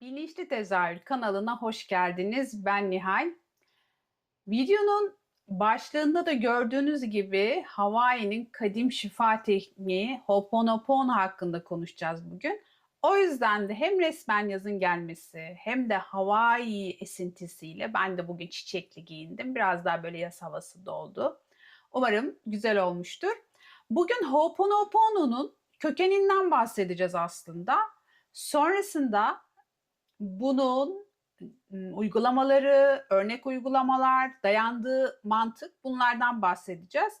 Bilinçli Tezahür kanalına hoş geldiniz. Ben Nihal. Videonun başlığında da gördüğünüz gibi Hawaii'nin kadim şifa tekniği Ho'oponopono hakkında konuşacağız bugün. O yüzden de hem resmen yazın gelmesi hem de Hawaii esintisiyle ben de bugün çiçekli giyindim. Biraz daha böyle yaz havası da oldu. Umarım güzel olmuştur. Bugün Ho'oponopono'nun kökeninden bahsedeceğiz aslında. Sonrasında bunun uygulamaları, örnek uygulamalar, dayandığı mantık bunlardan bahsedeceğiz.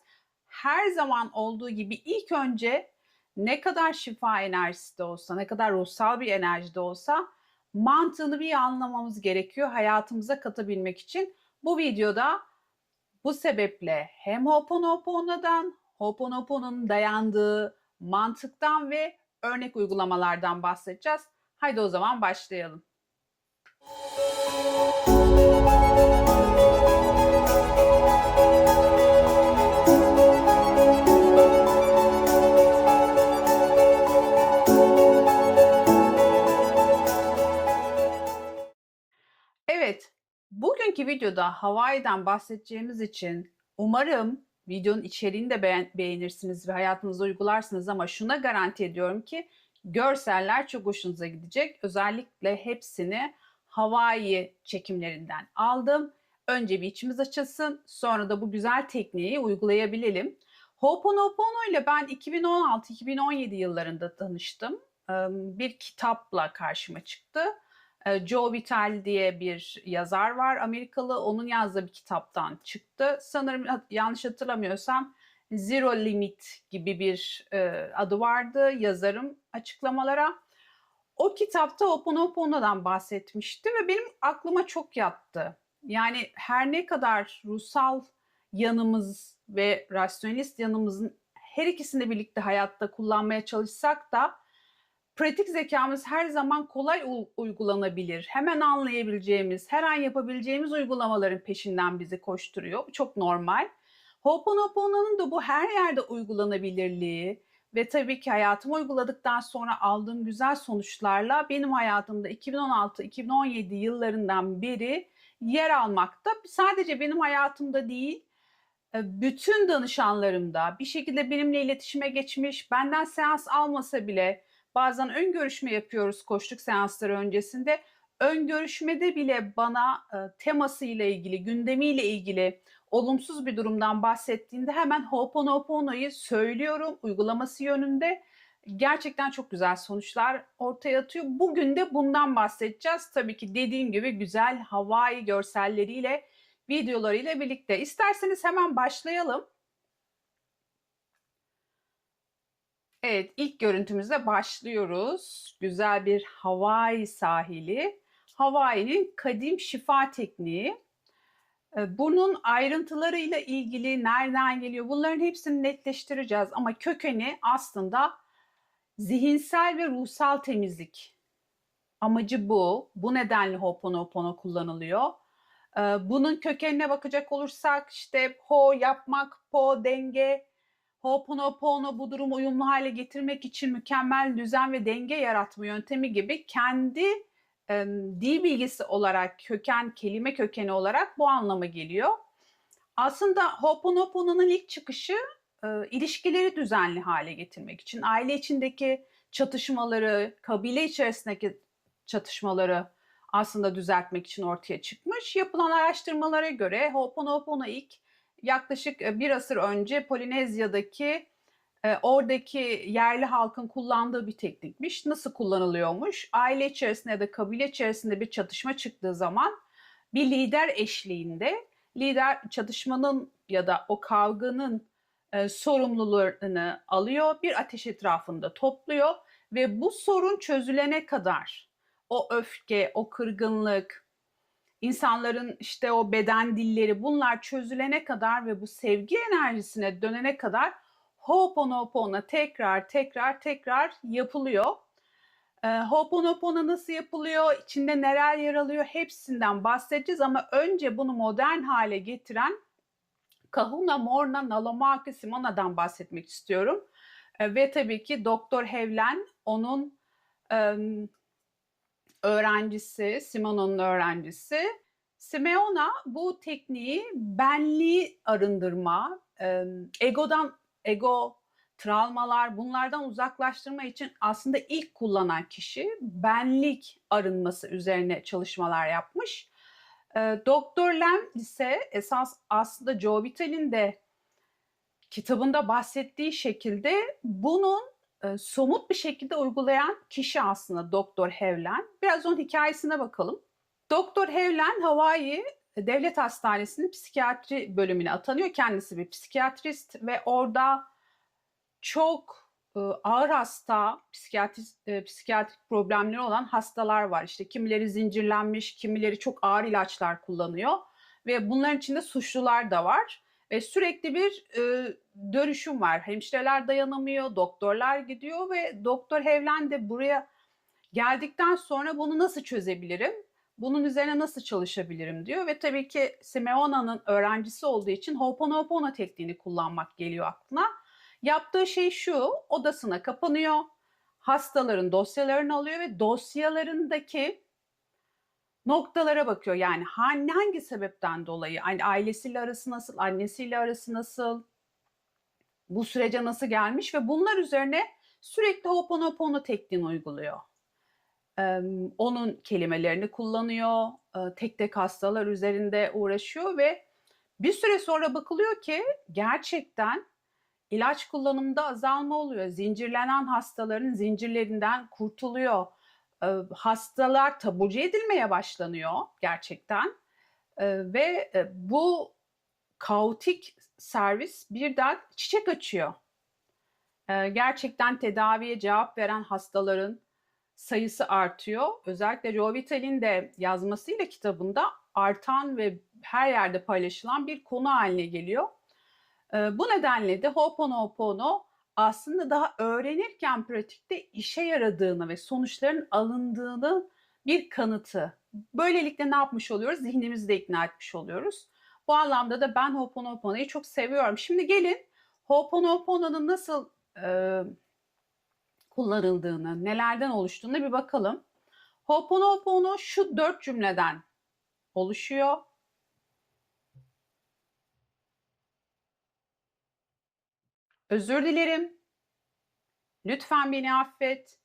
Her zaman olduğu gibi ilk önce ne kadar şifa enerjisi de olsa, ne kadar ruhsal bir enerji de olsa mantığını bir anlamamız gerekiyor hayatımıza katabilmek için. Bu videoda bu sebeple hem Ho'oponopono'dan, Ho'oponopono'nun dayandığı mantıktan ve örnek uygulamalardan bahsedeceğiz. Haydi o zaman başlayalım. Evet, bugünkü videoda Hawaii'den bahsedeceğimiz için umarım videonun içeriğini de beğen- beğenirsiniz ve hayatınızda uygularsınız ama şuna garanti ediyorum ki görseller çok hoşunuza gidecek. Özellikle hepsini Hawaii çekimlerinden aldım. Önce bir içimiz açılsın, sonra da bu güzel tekniği uygulayabilelim. Ho'oponopono ile ben 2016-2017 yıllarında tanıştım. Bir kitapla karşıma çıktı. Joe Vital diye bir yazar var Amerikalı. Onun yazdığı bir kitaptan çıktı. Sanırım yanlış hatırlamıyorsam Zero Limit gibi bir adı vardı yazarım açıklamalara. O kitapta Ho'oponopono'dan bahsetmişti ve benim aklıma çok yattı. Yani her ne kadar ruhsal yanımız ve rasyonelist yanımızın her ikisini birlikte hayatta kullanmaya çalışsak da pratik zekamız her zaman kolay uygulanabilir. Hemen anlayabileceğimiz, her an yapabileceğimiz uygulamaların peşinden bizi koşturuyor. Bu çok normal. Ho'oponopono'nun da bu her yerde uygulanabilirliği, ve tabii ki hayatıma uyguladıktan sonra aldığım güzel sonuçlarla benim hayatımda 2016-2017 yıllarından beri yer almakta. Sadece benim hayatımda değil, e, bütün danışanlarımda bir şekilde benimle iletişime geçmiş, benden seans almasa bile bazen ön görüşme yapıyoruz koştuk seansları öncesinde. Ön görüşmede bile bana e, temasıyla ilgili, gündemiyle ilgili olumsuz bir durumdan bahsettiğinde hemen Ho'oponopono'yu söylüyorum uygulaması yönünde. Gerçekten çok güzel sonuçlar ortaya atıyor. Bugün de bundan bahsedeceğiz. Tabii ki dediğim gibi güzel Hawaii görselleriyle, videolarıyla birlikte. İsterseniz hemen başlayalım. Evet, ilk görüntümüzde başlıyoruz. Güzel bir Hawaii sahili. Hawaii'nin kadim şifa tekniği. Bunun ayrıntılarıyla ilgili nereden geliyor bunların hepsini netleştireceğiz ama kökeni aslında zihinsel ve ruhsal temizlik. Amacı bu. Bu nedenle Ho'oponopono kullanılıyor. Bunun kökenine bakacak olursak işte Ho yapmak, Po denge, Ho'oponopono bu durumu uyumlu hale getirmek için mükemmel düzen ve denge yaratma yöntemi gibi kendi e, dil bilgisi olarak köken, kelime kökeni olarak bu anlama geliyor. Aslında Ho'oponopono'nun ilk çıkışı e, ilişkileri düzenli hale getirmek için, aile içindeki çatışmaları, kabile içerisindeki çatışmaları aslında düzeltmek için ortaya çıkmış. Yapılan araştırmalara göre Ho'oponopono ilk yaklaşık bir asır önce Polinezya'daki e, oradaki yerli halkın kullandığı bir teknikmiş. Nasıl kullanılıyormuş? Aile içerisinde ya da kabile içerisinde bir çatışma çıktığı zaman bir lider eşliğinde lider çatışmanın ya da o kavganın e, sorumluluğunu alıyor, bir ateş etrafında topluyor ve bu sorun çözülene kadar o öfke, o kırgınlık, insanların işte o beden dilleri bunlar çözülene kadar ve bu sevgi enerjisine dönene kadar Ho'oponopono tekrar tekrar tekrar yapılıyor. E, Ho'oponopono nasıl yapılıyor, içinde neler yer alıyor hepsinden bahsedeceğiz ama önce bunu modern hale getiren Kahuna Morna Nalomaki Simona'dan bahsetmek istiyorum. E, ve tabii ki Doktor Hevlen onun e, öğrencisi, Simona'nın öğrencisi. Simeona bu tekniği benliği arındırma, egodan, ego travmalar bunlardan uzaklaştırma için aslında ilk kullanan kişi benlik arınması üzerine çalışmalar yapmış. E, Doktor Lem ise esas aslında Joe Vitale'in de kitabında bahsettiği şekilde bunun e, somut bir şekilde uygulayan kişi aslında Doktor Hevlen. Biraz onun hikayesine bakalım. Doktor Hevlen Hawaii Devlet Hastanesi'nin psikiyatri bölümüne atanıyor. Kendisi bir psikiyatrist ve orada çok e, ağır hasta, psikiyatri, e, psikiyatrik problemleri olan hastalar var. İşte kimileri zincirlenmiş, kimileri çok ağır ilaçlar kullanıyor ve bunların içinde suçlular da var. Ve sürekli bir e, dönüşüm var. Hemşireler dayanamıyor, doktorlar gidiyor ve Doktor Hevlen de buraya geldikten sonra bunu nasıl çözebilirim? Bunun üzerine nasıl çalışabilirim diyor ve tabii ki Simeona'nın öğrencisi olduğu için Ho'oponopono tekniğini kullanmak geliyor aklına. Yaptığı şey şu, odasına kapanıyor, hastaların dosyalarını alıyor ve dosyalarındaki noktalara bakıyor. Yani hangi, hangi sebepten dolayı, yani ailesiyle arası nasıl, annesiyle arası nasıl, bu sürece nasıl gelmiş ve bunlar üzerine sürekli Ho'oponopono tekniğini uyguluyor. Onun kelimelerini kullanıyor, tek tek hastalar üzerinde uğraşıyor ve bir süre sonra bakılıyor ki gerçekten ilaç kullanımında azalma oluyor. Zincirlenen hastaların zincirlerinden kurtuluyor. Hastalar taburcu edilmeye başlanıyor gerçekten. Ve bu kaotik servis birden çiçek açıyor. Gerçekten tedaviye cevap veren hastaların sayısı artıyor. Özellikle Joe Vital'in de yazmasıyla kitabında artan ve her yerde paylaşılan bir konu haline geliyor. Bu nedenle de Ho'oponopono aslında daha öğrenirken pratikte işe yaradığını ve sonuçların alındığını bir kanıtı. Böylelikle ne yapmış oluyoruz? Zihnimizi de ikna etmiş oluyoruz. Bu anlamda da ben Ho'oponopono'yu çok seviyorum. Şimdi gelin Ho'oponopono'nun nasıl e, kullanıldığını, nelerden oluştuğunu bir bakalım. Ho'oponopono şu dört cümleden oluşuyor. Özür dilerim. Lütfen beni affet.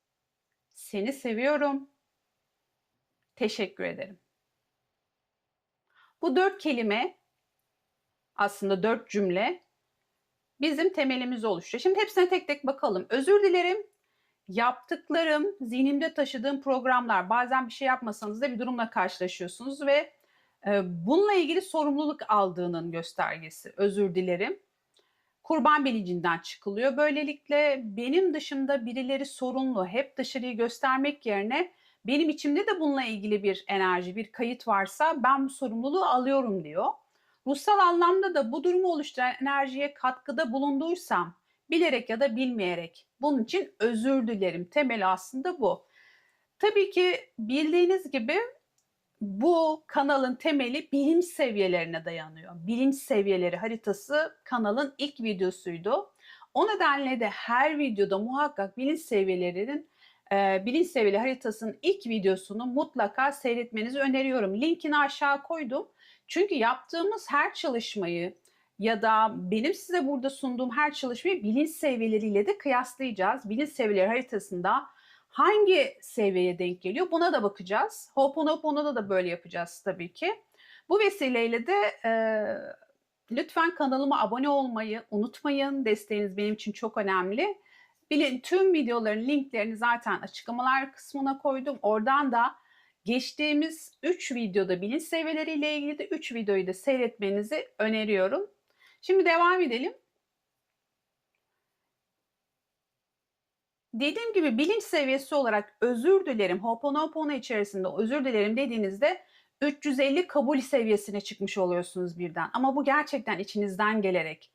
Seni seviyorum. Teşekkür ederim. Bu dört kelime aslında dört cümle bizim temelimizi oluşturuyor. Şimdi hepsine tek tek bakalım. Özür dilerim. Yaptıklarım, zihnimde taşıdığım programlar. Bazen bir şey yapmasanız da bir durumla karşılaşıyorsunuz ve e, bununla ilgili sorumluluk aldığının göstergesi. Özür dilerim kurban bilincinden çıkılıyor. Böylelikle benim dışımda birileri sorunlu, hep dışarıyı göstermek yerine benim içimde de bununla ilgili bir enerji, bir kayıt varsa ben bu sorumluluğu alıyorum diyor. Ruhsal anlamda da bu durumu oluşturan enerjiye katkıda bulunduysam bilerek ya da bilmeyerek bunun için özür dilerim. Temeli aslında bu. Tabii ki bildiğiniz gibi bu kanalın temeli bilim seviyelerine dayanıyor. Bilim seviyeleri haritası kanalın ilk videosuydu. O nedenle de her videoda muhakkak bilinç seviyelerinin e, bilinç seviyeli haritasının ilk videosunu mutlaka seyretmenizi öneriyorum. Linkini aşağı koydum. Çünkü yaptığımız her çalışmayı ya da benim size burada sunduğum her çalışmayı bilinç seviyeleriyle de kıyaslayacağız. Bilinç seviyeleri haritasında hangi seviyeye denk geliyor buna da bakacağız. Ho'oponopono'da da böyle yapacağız tabii ki. Bu vesileyle de e, lütfen kanalıma abone olmayı unutmayın. Desteğiniz benim için çok önemli. Bilin tüm videoların linklerini zaten açıklamalar kısmına koydum. Oradan da geçtiğimiz 3 videoda bilinç seviyeleriyle ilgili de 3 videoyu da seyretmenizi öneriyorum. Şimdi devam edelim. Dediğim gibi bilinç seviyesi olarak özür dilerim, Ho'oponopono içerisinde özür dilerim dediğinizde 350 kabul seviyesine çıkmış oluyorsunuz birden. Ama bu gerçekten içinizden gelerek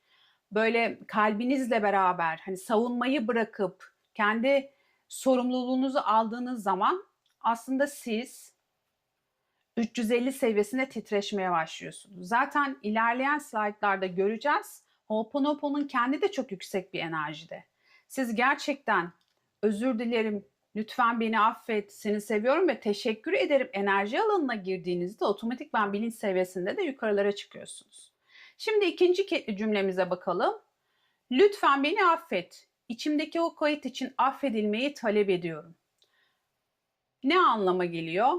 böyle kalbinizle beraber hani savunmayı bırakıp kendi sorumluluğunuzu aldığınız zaman aslında siz 350 seviyesine titreşmeye başlıyorsunuz. Zaten ilerleyen slaytlarda göreceğiz. Ho'oponopono'nun kendi de çok yüksek bir enerjide. Siz gerçekten özür dilerim lütfen beni affet, seni seviyorum ve teşekkür ederim enerji alanına girdiğinizde otomatik ben bilinç seviyesinde de yukarılara çıkıyorsunuz. Şimdi ikinci cümlemize bakalım. Lütfen beni affet. İçimdeki o kayıt için affedilmeyi talep ediyorum. Ne anlama geliyor?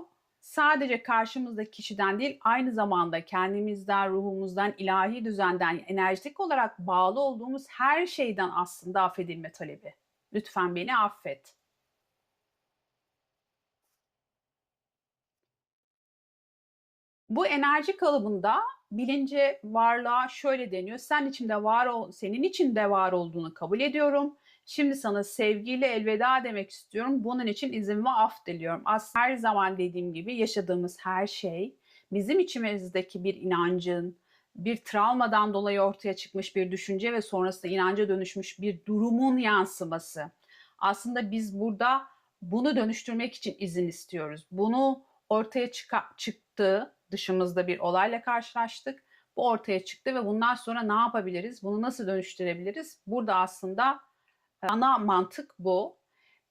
Sadece karşımızdaki kişiden değil, aynı zamanda kendimizden, ruhumuzdan, ilahi düzenden, enerjitik olarak bağlı olduğumuz her şeyden aslında affedilme talebi. Lütfen beni affet. Bu enerji kalıbında bilince varlığa şöyle deniyor. Sen içinde var ol, senin içinde var olduğunu kabul ediyorum. Şimdi sana sevgiyle elveda demek istiyorum. Bunun için izin ve af diliyorum. Aslında her zaman dediğim gibi yaşadığımız her şey bizim içimizdeki bir inancın, bir travmadan dolayı ortaya çıkmış bir düşünce ve sonrasında inanca dönüşmüş bir durumun yansıması. Aslında biz burada bunu dönüştürmek için izin istiyoruz. Bunu ortaya çık- çıktı, dışımızda bir olayla karşılaştık. Bu ortaya çıktı ve bundan sonra ne yapabiliriz? Bunu nasıl dönüştürebiliriz? Burada aslında ana mantık bu.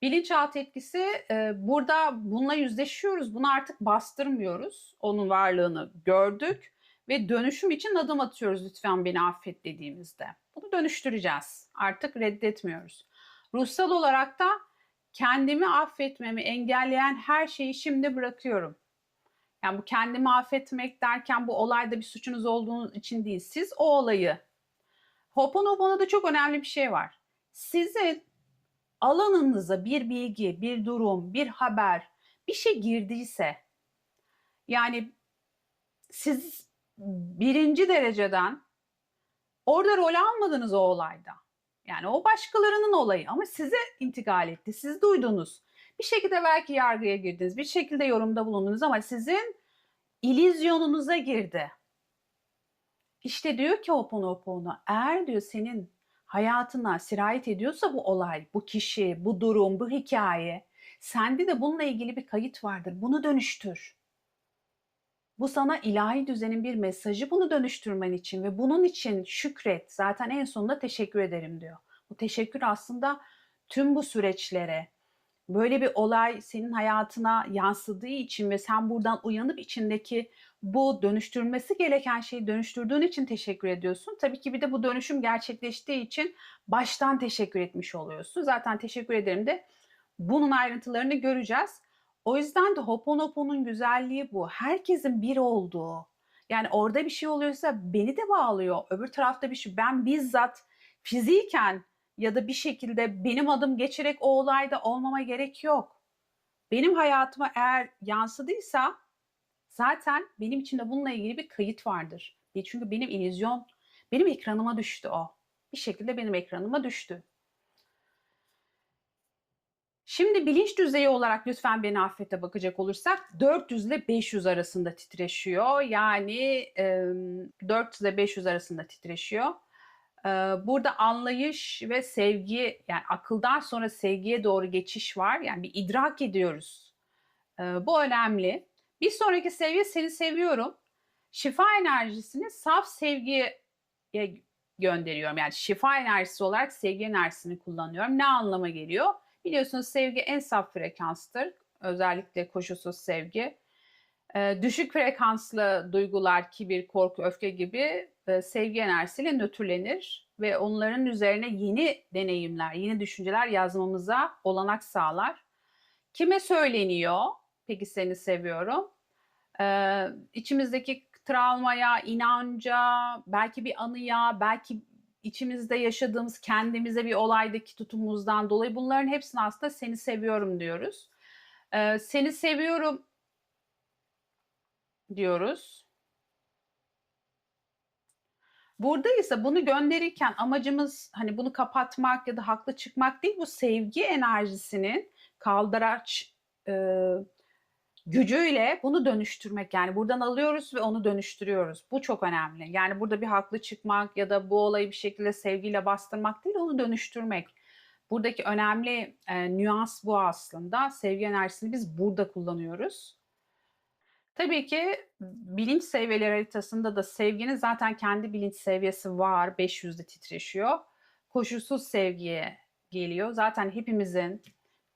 Bilinçaltı etkisi e, burada bununla yüzleşiyoruz. Bunu artık bastırmıyoruz. Onun varlığını gördük ve dönüşüm için adım atıyoruz lütfen beni affet dediğimizde. Bunu dönüştüreceğiz. Artık reddetmiyoruz. Ruhsal olarak da kendimi affetmemi engelleyen her şeyi şimdi bırakıyorum. Yani bu kendimi affetmek derken bu olayda bir suçunuz olduğunuz için değil. Siz o olayı Hoponopono'da çok önemli bir şey var. Sizin alanınıza bir bilgi, bir durum, bir haber, bir şey girdiyse yani siz birinci dereceden orada rol almadınız o olayda. Yani o başkalarının olayı ama size intikal etti. Siz duydunuz. Bir şekilde belki yargıya girdiniz, bir şekilde yorumda bulundunuz ama sizin ilizyonunuza girdi. İşte diyor ki Ho'oponopono eğer diyor senin hayatına sirayet ediyorsa bu olay, bu kişi, bu durum, bu hikaye sende de bununla ilgili bir kayıt vardır. Bunu dönüştür. Bu sana ilahi düzenin bir mesajı bunu dönüştürmen için ve bunun için şükret. Zaten en sonunda teşekkür ederim diyor. Bu teşekkür aslında tüm bu süreçlere, böyle bir olay senin hayatına yansıdığı için ve sen buradan uyanıp içindeki bu dönüştürmesi gereken şeyi dönüştürdüğün için teşekkür ediyorsun. Tabii ki bir de bu dönüşüm gerçekleştiği için baştan teşekkür etmiş oluyorsun. Zaten teşekkür ederim de bunun ayrıntılarını göreceğiz. O yüzden de Hoponopono'nun güzelliği bu. Herkesin bir olduğu. Yani orada bir şey oluyorsa beni de bağlıyor. Öbür tarafta bir şey. Ben bizzat fiziken ya da bir şekilde benim adım geçerek o olayda olmama gerek yok. Benim hayatıma eğer yansıdıysa zaten benim içinde bununla ilgili bir kayıt vardır. Çünkü benim illüzyon, benim ekranıma düştü o. Bir şekilde benim ekranıma düştü. Şimdi bilinç düzeyi olarak lütfen beni affete bakacak olursak 400 ile 500 arasında titreşiyor. Yani 400 ile 500 arasında titreşiyor. Burada anlayış ve sevgi yani akıldan sonra sevgiye doğru geçiş var. Yani bir idrak ediyoruz. Bu önemli. Bir sonraki seviye seni seviyorum. Şifa enerjisini saf sevgiye gönderiyorum. Yani şifa enerjisi olarak sevgi enerjisini kullanıyorum. Ne anlama geliyor? Biliyorsunuz sevgi en saf frekanstır. Özellikle koşulsuz sevgi. Düşük frekanslı duygular, kibir, korku, öfke gibi sevgi enerjisiyle nötrlenir ve onların üzerine yeni deneyimler, yeni düşünceler yazmamıza olanak sağlar. Kime söyleniyor? Peki seni seviyorum. Ee, içimizdeki travmaya, inanca, belki bir anıya, belki içimizde yaşadığımız kendimize bir olaydaki tutumumuzdan dolayı bunların hepsini aslında seni seviyorum diyoruz. Ee, seni seviyorum diyoruz. Burada ise bunu gönderirken amacımız hani bunu kapatmak ya da haklı çıkmak değil bu sevgi enerjisinin kaldıraç e, gücüyle bunu dönüştürmek yani buradan alıyoruz ve onu dönüştürüyoruz. Bu çok önemli. Yani burada bir haklı çıkmak ya da bu olayı bir şekilde sevgiyle bastırmak değil onu dönüştürmek. Buradaki önemli e, nüans bu aslında. Sevgi enerjisini biz burada kullanıyoruz. Tabii ki bilinç seviyeleri haritasında da sevginin zaten kendi bilinç seviyesi var. 500'de titreşiyor. Koşulsuz sevgiye geliyor. Zaten hepimizin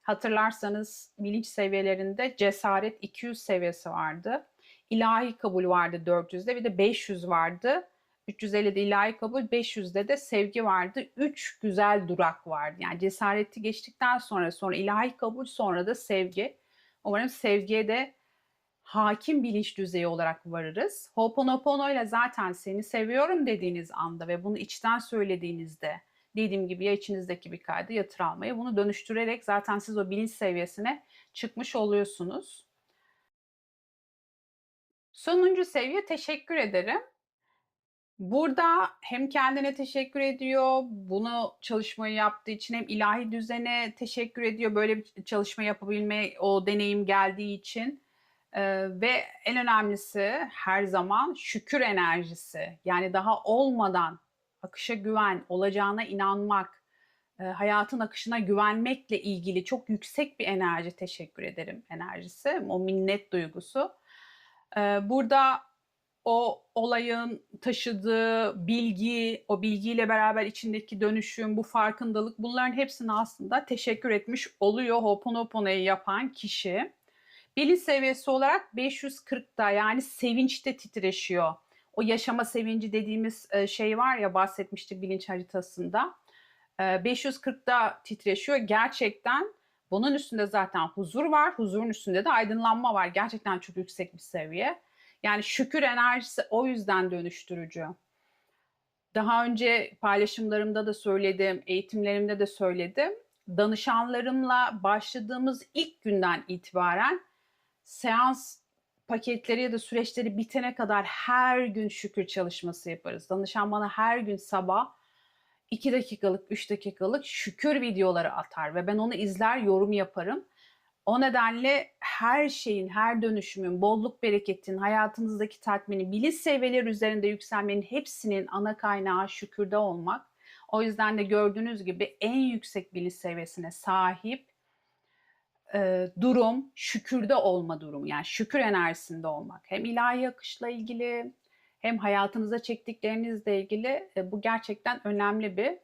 Hatırlarsanız bilinç seviyelerinde cesaret 200 seviyesi vardı. İlahi kabul vardı 400'de bir de 500 vardı. 350'de ilahi kabul, 500'de de sevgi vardı. Üç güzel durak vardı. Yani cesareti geçtikten sonra sonra ilahi kabul sonra da sevgi. Umarım sevgiye de hakim bilinç düzeyi olarak varırız. Ho'oponopono ile zaten seni seviyorum dediğiniz anda ve bunu içten söylediğinizde dediğim gibi ya içinizdeki bir kaydı ya travmayı bunu dönüştürerek zaten siz o bilinç seviyesine çıkmış oluyorsunuz. Sonuncu seviye teşekkür ederim. Burada hem kendine teşekkür ediyor, bunu çalışmayı yaptığı için hem ilahi düzene teşekkür ediyor böyle bir çalışma yapabilme o deneyim geldiği için. Ee, ve en önemlisi her zaman şükür enerjisi. Yani daha olmadan akışa güven, olacağına inanmak, e, hayatın akışına güvenmekle ilgili çok yüksek bir enerji teşekkür ederim enerjisi. O minnet duygusu. Ee, burada o olayın taşıdığı bilgi, o bilgiyle beraber içindeki dönüşüm, bu farkındalık bunların hepsini aslında teşekkür etmiş oluyor Ho'oponopono'yu yapan kişi. Bilinç seviyesi olarak 540'da yani sevinçte titreşiyor. O yaşama sevinci dediğimiz e, şey var ya bahsetmiştik bilinç haritasında. 540'da e, titreşiyor. Gerçekten bunun üstünde zaten huzur var. Huzurun üstünde de aydınlanma var. Gerçekten çok yüksek bir seviye. Yani şükür enerjisi o yüzden dönüştürücü. Daha önce paylaşımlarımda da söyledim, eğitimlerimde de söyledim. Danışanlarımla başladığımız ilk günden itibaren seans paketleri ya da süreçleri bitene kadar her gün şükür çalışması yaparız. Danışan bana her gün sabah 2 dakikalık, 3 dakikalık şükür videoları atar ve ben onu izler, yorum yaparım. O nedenle her şeyin, her dönüşümün, bolluk bereketin, hayatınızdaki tatmini, bilinç seviyeleri üzerinde yükselmenin hepsinin ana kaynağı şükürde olmak. O yüzden de gördüğünüz gibi en yüksek bilinç seviyesine sahip e, durum şükürde olma durumu. Yani şükür enerjisinde olmak. Hem ilahi akışla ilgili hem hayatınıza çektiklerinizle ilgili e, bu gerçekten önemli bir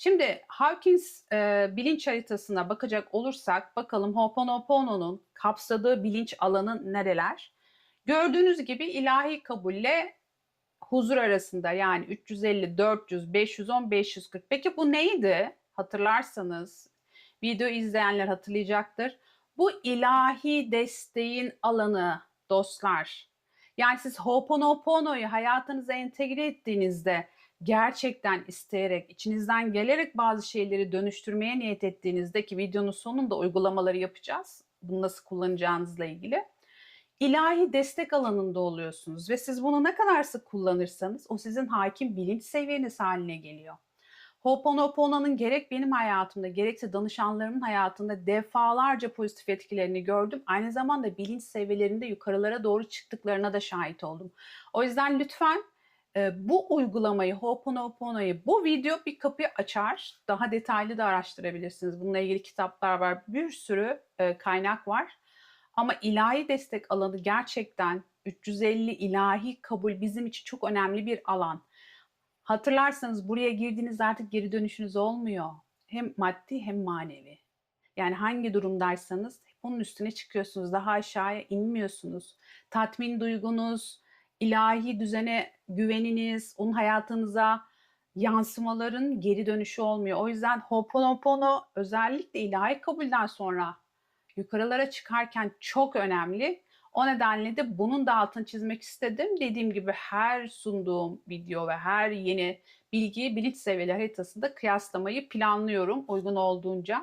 Şimdi Hawkins e, bilinç haritasına bakacak olursak bakalım Ho'oponopono'nun kapsadığı bilinç alanı nereler? Gördüğünüz gibi ilahi kabulle huzur arasında yani 350, 400, 510, 540. Peki bu neydi? Hatırlarsanız video izleyenler hatırlayacaktır. Bu ilahi desteğin alanı dostlar. Yani siz Ho'oponopono'yu hayatınıza entegre ettiğinizde gerçekten isteyerek, içinizden gelerek bazı şeyleri dönüştürmeye niyet ettiğinizde ki videonun sonunda uygulamaları yapacağız. Bunu nasıl kullanacağınızla ilgili. İlahi destek alanında oluyorsunuz ve siz bunu ne kadar sık kullanırsanız o sizin hakim bilinç seviyeniz haline geliyor. Ho'oponopono'nun gerek benim hayatımda gerekse danışanlarımın hayatında defalarca pozitif etkilerini gördüm. Aynı zamanda bilinç seviyelerinde yukarılara doğru çıktıklarına da şahit oldum. O yüzden lütfen bu uygulamayı, Ho'oponopono'yu bu video bir kapı açar. Daha detaylı da araştırabilirsiniz. Bununla ilgili kitaplar var. Bir sürü kaynak var. Ama ilahi destek alanı gerçekten 350 ilahi kabul bizim için çok önemli bir alan. Hatırlarsanız buraya girdiğiniz artık geri dönüşünüz olmuyor. Hem maddi hem manevi. Yani hangi durumdaysanız onun üstüne çıkıyorsunuz. Daha aşağıya inmiyorsunuz. Tatmin duygunuz, ilahi düzene güveniniz, onun hayatınıza yansımaların geri dönüşü olmuyor. O yüzden Ho'oponopono özellikle ilahi kabulden sonra yukarılara çıkarken çok önemli. O nedenle de bunun da altını çizmek istedim. Dediğim gibi her sunduğum video ve her yeni bilgiyi bilinç seviyeleri haritasında kıyaslamayı planlıyorum uygun olduğunca.